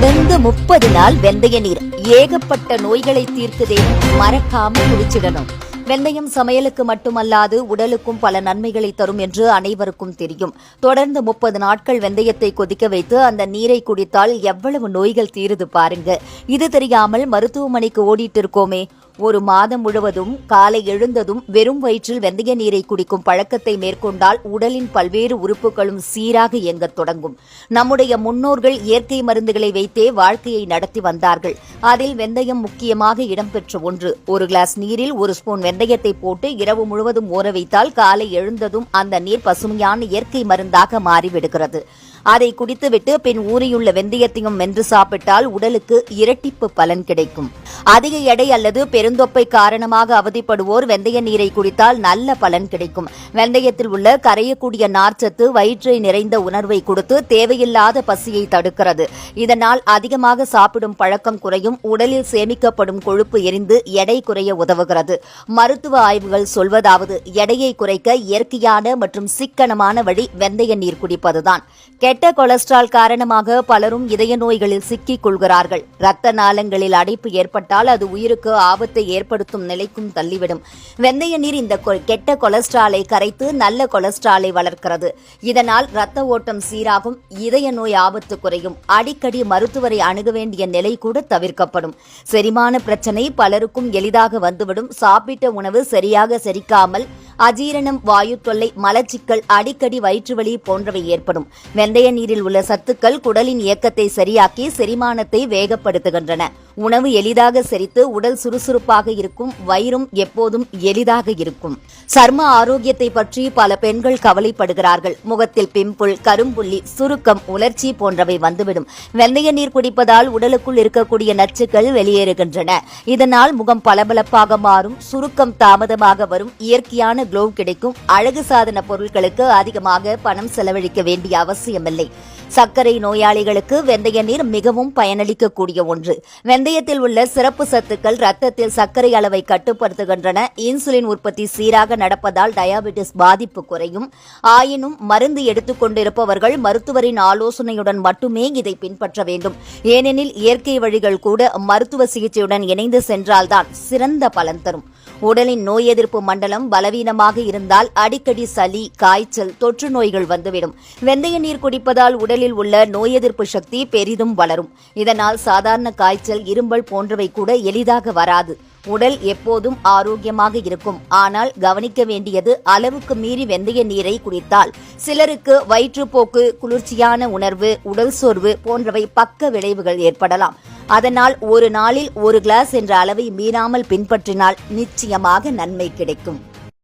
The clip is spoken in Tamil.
தொடர்ந்து முப்பது நாள் வெந்தய நீர். ஏகப்பட்ட நோய்களை தீர்க்குதே மறக்காம குடிச்சிடணும் வெந்தயம் சமையலுக்கு மட்டுமல்லாது உடலுக்கும் பல நன்மைகளை தரும் என்று அனைவருக்கும் தெரியும். தொடர்ந்து முப்பது நாட்கள் வெந்தயத்தை கொதிக்க வைத்து அந்த நீரை குடித்தால் எவ்வளவு நோய்கள் தீருது பாருங்க. இது தெரியாமல் மருத்துவமனைக்கு ஓடிட்டு இருக்கோமே. ஒரு மாதம் முழுவதும் காலை எழுந்ததும் வெறும் வயிற்றில் வெந்தய நீரை குடிக்கும் பழக்கத்தை மேற்கொண்டால் உடலின் பல்வேறு உறுப்புகளும் சீராக இயங்கத் தொடங்கும். நம்முடைய முன்னோர்கள் இயற்கை மருந்துகளை வைத்தே வாழ்க்கையை நடத்தி வந்தார்கள். அதில் வெந்தயம் முக்கியமாக இடம்பெற்ற ஒன்று. ஒரு கிளாஸ் நீரில் ஒரு ஸ்பூன் வெந்தயத்தை போட்டு இரவு முழுவதும் ஊற வைத்தால் காலை எழுந்ததும் அந்த நீர் பசுமையான இயற்கை மருந்தாக மாறிவிடுகிறது. அதை குடித்துவிட்டு பின் ஊறியுள்ள வெந்தயத்தையும் மென்று சாப்பிட்டால் உடலுக்கு இரட்டிப்பு பலன் கிடைக்கும். அதிக எடை அல்லது பெரு பெருந்தொப்பை காரணமாக அவதிப்படுவோர் வெந்தய நீரை குடித்தால் நல்ல பலன் கிடைக்கும். வெந்தயத்தில் உள்ள கரையக்கூடிய நார்ச்சத்து வயிற்றை நிறைந்த உணர்வை கொடுத்து தேவையில்லாத பசியை தடுக்கிறது. இதனால் அதிகமாக சாப்பிடும் பழக்கம் குறையும் உடலில் சேமிக்கப்படும் கொழுப்பு எரிந்து எடை குறைய உதவுகிறது. மருத்துவ ஆய்வுகள் சொல்வதாவது எடையை குறைக்க இயற்கையான மற்றும் சிக்கனமான வழி வெந்தய நீர் குடிப்பதுதான். கெட்ட கொலஸ்ட்ரால் காரணமாக பலரும் இதய நோய்களில் சிக்கிக் கொள்கிறார்கள். இரத்த நாளங்களில் அடைப்பு ஏற்பட்டால் அது உயிருக்கு ஆபத்து ஏற்படுத்தும் நிலைக்கும் தள்ளிவிடும். வெந்தய நீர் இந்த கெட்ட கொலஸ்ட்ராலை கரைத்து நல்ல கொலஸ்ட்ராலை வளர்க்கிறது. இதனால் இரத்த ஓட்டம் சீராகும் இதய நோய் ஆபத்து குறையும். அடிக்கடி மருத்துவரை அணுக வேண்டிய நிலை கூட தவிர்க்கப்படும். செரிமான பிரச்சனை பலருக்கும் எளிதாக வந்துவிடும். சாப்பிட்ட உணவு சரியாக செரிக்காமல் அஜீரணம் வாயு தொல்லை மலச்சிக்கல் அடிக்கடி வயிற்றுவலி போன்றவை ஏற்படும். வெந்தய நீரில் உள்ள சத்துக்கள் குடலின் இயக்கத்தை சரியாக்கி செரிமானத்தை வேகப்படுத்துகின்றன. உணவு எளிதாக செரித்து உடல் சுறுசுறுப்பாக இருக்கும் வயிறும் எப்போதும் எளிதாக இருக்கும். சர்ம ஆரோக்கியத்தை பற்றி பல பெண்கள் கவலைப்படுகிறார்கள். முகத்தில் பிம்புள் கரும்புள்ளி சுருக்கம் உலர்ச்சி போன்றவை வந்துவிடும். வெந்தய நீர் குடிப்பதால் உடலுக்குள் இருக்கக்கூடிய நச்சுக்கள் வெளியேறுகின்றன. இதனால் முகம் பளபளப்பாக மாறும் சுருக்கம் தாமதமாக வரும் இயற்கையான க்ளோவ் கிடைக்கும். அழகு சாதன பொருட்களுக்கு அதிகமாக பணம் செலவழிக்க வேண்டிய அவசியமில்லை. சர்க்கரை நோயாளிகளுக்கு வெந்தய நீர் மிகவும் பயனளிக்கக்கூடிய ஒன்று. வெந்தயத்தில் உள்ள சிறப்பு சத்துக்கள் ரத்தத்தில் சர்க்கரை அளவை கட்டுப்படுத்துகின்றன. இன்சுலின் உற்பத்தி சீராக நடப்பதால் டயாபெட்டிஸ் பாதிப்பு குறையும். ஆயினும் மருந்து எடுத்துக் கொண்டிருப்பவர்கள் மருத்துவரின் ஆலோசனையுடன் மட்டுமே இதை பின்பற்ற வேண்டும். ஏனெனில் இயற்கை வழிகள் கூட மருத்துவ சிகிச்சையுடன் இணைந்து சென்றால்தான் சிறந்த பலன் தரும். உடலின் நோய் எதிர்ப்பு மண்டலம் பலவீனமாக இருந்தால் அடிக்கடி சளி காய்ச்சல் தொற்று நோய்கள் வந்துவிடும். வெந்தய நீர் குடிப்பதால் உடலில் உள்ள நோய் எதிர்ப்பு சக்தி பெரிதும் வளரும். இதனால் சாதாரண காய்ச்சல் இரும்பல் போன்றவை கூட எளிதாக வராது. உடல் எப்போதும் ஆரோக்கியமாக இருக்கும். ஆனால் கவனிக்க வேண்டியது அளவுக்கு மீறி வெந்தய நீரை குடித்தால். சிலருக்கு வயிற்றுப்போக்கு குளிர்ச்சியான உணர்வு உடல் சோர்வு போன்றவை பக்க விளைவுகள் ஏற்படலாம். அதனால் ஒரு நாளில் ஒரு கிளாஸ் என்ற அளவை மீறாமல் பின்பற்றினால் நிச்சயமாக நன்மை கிடைக்கும்.